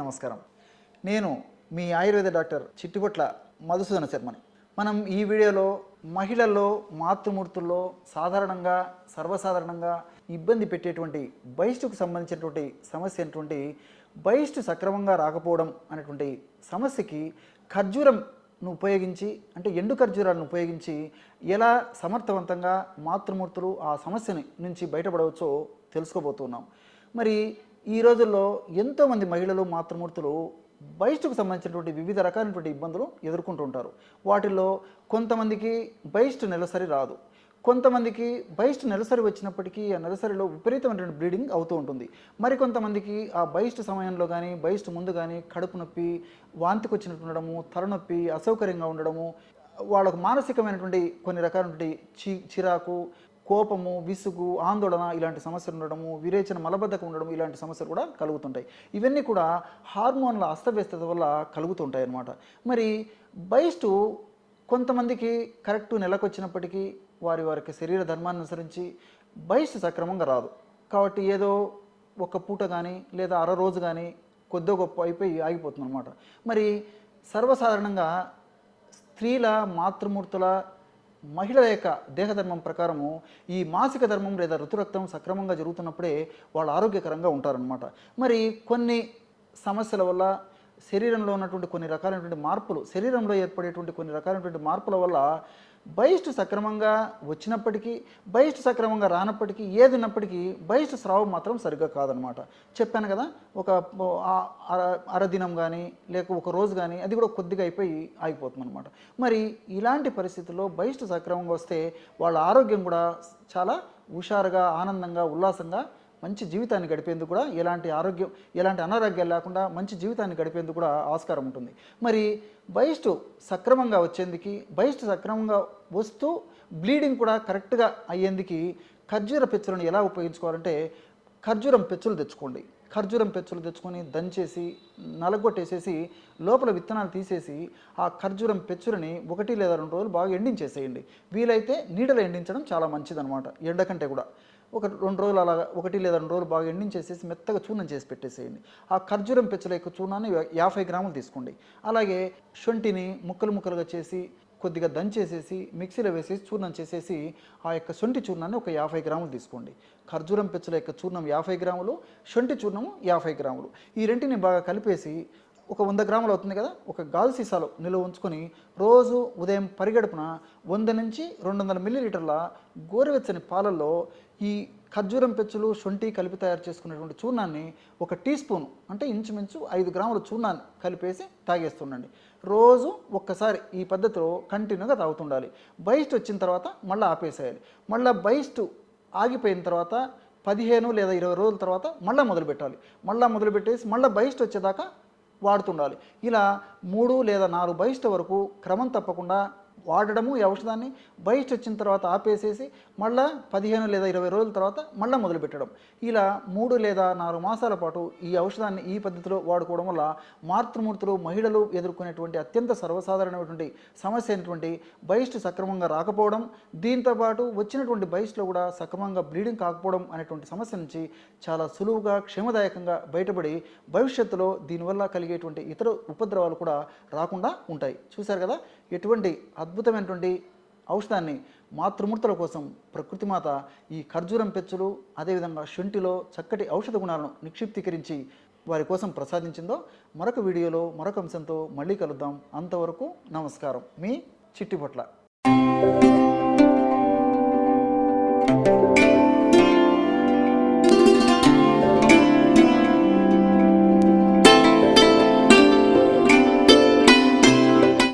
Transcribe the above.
నమస్కారం. నేను మీ ఆయుర్వేద డాక్టర్ చిట్టిపొట్ల మధుసూదన శర్మని. మనం ఈ వీడియోలో మహిళల్లో మాతృమూర్తుల్లో సాధారణంగా సర్వసాధారణంగా ఇబ్బంది పెట్టేటువంటి బహిష్టుకు సంబంధించినటువంటి సమస్య అయినటువంటి బహిష్టు సక్రమంగా రాకపోవడం అనేటువంటి సమస్యకి ఖర్జూరంను ఉపయోగించి అంటే ఎండు ఖర్జూరాలను ఉపయోగించి ఎలా సమర్థవంతంగా మాతృమూర్తులు ఆ సమస్యని నుంచి బయటపడవచ్చో తెలుసుకోబోతున్నాం. మరి ఈ రోజుల్లో ఎంతోమంది మహిళలు మాతృమూర్తులు బహిష్టుకు సంబంధించినటువంటి వివిధ రకాలైనటువంటి ఇబ్బందులు ఎదుర్కొంటుంటారు వాటిలో వాటిల్లో కొంతమందికి బహిష్టు నెలసరి రాదు. కొంతమందికి బహిష్టు నెలసరి వచ్చినప్పటికీ ఆ నెలసరిలో విపరీతమైనటువంటి బ్లీడింగ్ అవుతూ ఉంటుంది. మరి కొంతమందికి ఆ బహిష్టు సమయంలో కానీ బహిష్టు ముందు కానీ కడుపు నొప్పి వాంతికి వచ్చినట్టు ఉండడము తలనొప్పి అసౌకర్యంగా ఉండడము వాళ్ళకు మానసికమైనటువంటి కొన్ని రకాలైనటువంటి చి చిరాకు కోపము విసుగు ఆందోళన ఇలాంటి సమస్యలు ఉండడము విరేచన మలబద్ధకం ఉండడం ఇలాంటి సమస్యలు కూడా కలుగుతుంటాయి. ఇవన్నీ కూడా హార్మోన్ల అస్తవ్యస్తత వల్ల కలుగుతుంటాయి అన్నమాట మరి బహిష్టు కొంతమందికి కరెక్ట్ నెలకు వచ్చినప్పటికీ వారి వారికి శరీర ధర్మాన్ని అనుసరించి బయస్టు సక్రమంగా రాదు. కాబట్టి ఏదో ఒక పూట కానీ లేదా అర రోజు కానీ కొద్దో గొప్ప అయిపోయి ఆగిపోతుంది అనమాట మరి సర్వసాధారణంగా స్త్రీల మాతృమూర్తుల మహిళల యొక్క దేహధర్మం ప్రకారము ఈ మాసిక ధర్మం లేదా ఋతురక్తం సక్రమంగా జరుగుతున్నప్పుడే వాళ్ళు ఆరోగ్యకరంగా ఉంటారనమాట మరి కొన్ని సమస్యల వల్ల శరీరంలో ఉన్నటువంటి కొన్ని రకాలైనటువంటి మార్పులు శరీరంలో ఏర్పడేటువంటి కొన్ని రకాలైనటువంటి మార్పుల వల్ల బహిష్టు సక్రమంగా వచ్చినప్పటికీ బహిష్టు సక్రమంగా రానప్పటికీ ఏది ఉన్నప్పటికీ బహిష్టు స్రావం మాత్రం సరిగ్గా కాదనమాట. చెప్పాను కదా ఒక అర- అరదినం కానీ లేక ఒక రోజు కానీ అది కూడా కొద్దిగా అయిపోయి ఆగిపోతుంది అనమాట మరి ఇలాంటి పరిస్థితుల్లో బహిష్టు సక్రమంగా వస్తే వాళ్ళ ఆరోగ్యం కూడా చాలా హుషారుగా ఆనందంగా ఉల్లాసంగా మంచి జీవితాన్ని గడిపేందుకు కూడా ఎలాంటి ఆరోగ్యం ఎలాంటి అనారోగ్యాలు లేకుండా మంచి జీవితాన్ని గడిపేందుకు కూడా ఆస్కారం ఉంటుంది. మరి బయస్టు సక్రమంగా వచ్చేందుకు బయస్ట్ సక్రమంగా వస్తూ బ్లీడింగ్ కూడా కరెక్ట్గా అయ్యేందుకు ఖర్జూర పెచ్చులను ఎలా ఉపయోగించుకోవాలంటే ఖర్జూరం పెచ్చులు తెచ్చుకోండి. ఖర్జూరం పెచ్చులు తెచ్చుకొని దంచేసి నలగొట్టేసేసి లోపల విత్తనాలు తీసేసి ఆ ఖర్జూరం పెచ్చులని ఒకటి లేదా రెండు రోజులు బాగా ఎండించేసేయండి. వీలైతే నీడలో ఎండించడం చాలా మంచిదనమాట ఎండ కంటే కూడా. ఒక రెండు రోజులు అలాగా ఒకటి లేదా రెండు రోజులు బాగా ఎండించేసేసి మెత్తగా చూర్ణం చేసి పెట్టేసేయండి. ఆ ఖర్జూరం పెచ్చల యొక్క చూర్ణాన్ని యాభై గ్రాములు తీసుకోండి. అలాగే శొంఠిని ముక్కలు ముక్కలుగా చేసి కొద్దిగా దంచేసేసి మిక్సీలో వేసేసి చూర్ణం చేసేసి ఆ యొక్క శొంఠి చూర్ణాన్ని ఒక యాభై గ్రాములు తీసుకోండి. ఖర్జూరం పెచ్చల యొక్క చూర్ణం యాభై గ్రాములు శొంఠి చూర్ణము యాభై గ్రాములు. ఈ రెంటిని బాగా కలిపేసి ఒక వంద గ్రాములు అవుతుంది కదా? ఒక గాజు సీసాలో నిల్వ ఉంచుకొని రోజు ఉదయం పరిగడుపున వంద నుంచి రెండు వందల మిల్లీలీటర్ల గోరువెచ్చని పాలల్లో ఈ ఖర్జూరం పెచ్చులు శొంఠి కలిపి తయారు చేసుకునేటువంటి చూర్ణాన్ని ఒక టీ స్పూన్ అంటే ఇంచుమించు ఐదు గ్రాముల చూర్ణాన్ని కలిపేసి తాగేస్తుండండి. రోజు ఒక్కసారి ఈ పద్ధతిలో కంటిన్యూగా తాగుతుండాలి. బయస్ట్ వచ్చిన తర్వాత మళ్ళీ ఆపేసేయాలి. మళ్ళీ బయస్ట్ ఆగిపోయిన తర్వాత పదిహేను లేదా ఇరవై రోజుల తర్వాత మళ్ళీ మొదలు పెట్టాలి మళ్ళీ మొదలు పెట్టేసి మళ్ళీ బయస్ట్ వచ్చేదాకా వాడుతుండాలి. ఇలా మూడు లేదా నాలుగు బహిష్ట వరకు క్రమం తప్పకుండా వాడడము ఈ ఔషధాన్ని బహిష్ట వచ్చిన తర్వాత ఆపేసేసి మళ్ళా పదిహేను లేదా ఇరవై రోజుల తర్వాత మళ్ళీ మొదలుపెట్టడం. ఇలా మూడు లేదా నాలుగు మాసాల పాటు ఈ ఔషధాన్ని ఈ పద్ధతిలో వాడుకోవడం వల్ల మాతృమూర్తులు మహిళలు ఎదుర్కొనేటువంటి అత్యంత సర్వసాధారణమైనటువంటి సమస్య అయినటువంటి బహిష్టు సక్రమంగా రాకపోవడం దీంతో పాటు వచ్చినటువంటి బహిష్లో కూడా సక్రమంగా బ్లీడింగ్ కాకపోవడం అనేటువంటి సమస్య నుంచి చాలా సులువుగా క్షేమదాయకంగా బయటపడి భవిష్యత్తులో దీనివల్ల కలిగేటువంటి ఇతర ఉపద్రవాలు కూడా రాకుండా ఉంటాయి. చూశారు కదా? ఎటువంటి అద్భుతమైనటువంటి ఔషధాన్ని మాతృమూర్తుల కోసం ప్రకృతి మాత ఈ ఖర్జూరం పెచ్చులు అదేవిధంగా శుంఠిలో చక్కటి ఔషధ గుణాలను నిక్షిప్తీకరించి వారి కోసం ప్రసాదించిందో మరొక వీడియోలో మరొక అంశంతో మళ్ళీ కలుద్దాం. అంతవరకు నమస్కారం. మీ చిట్టిపొట్ల.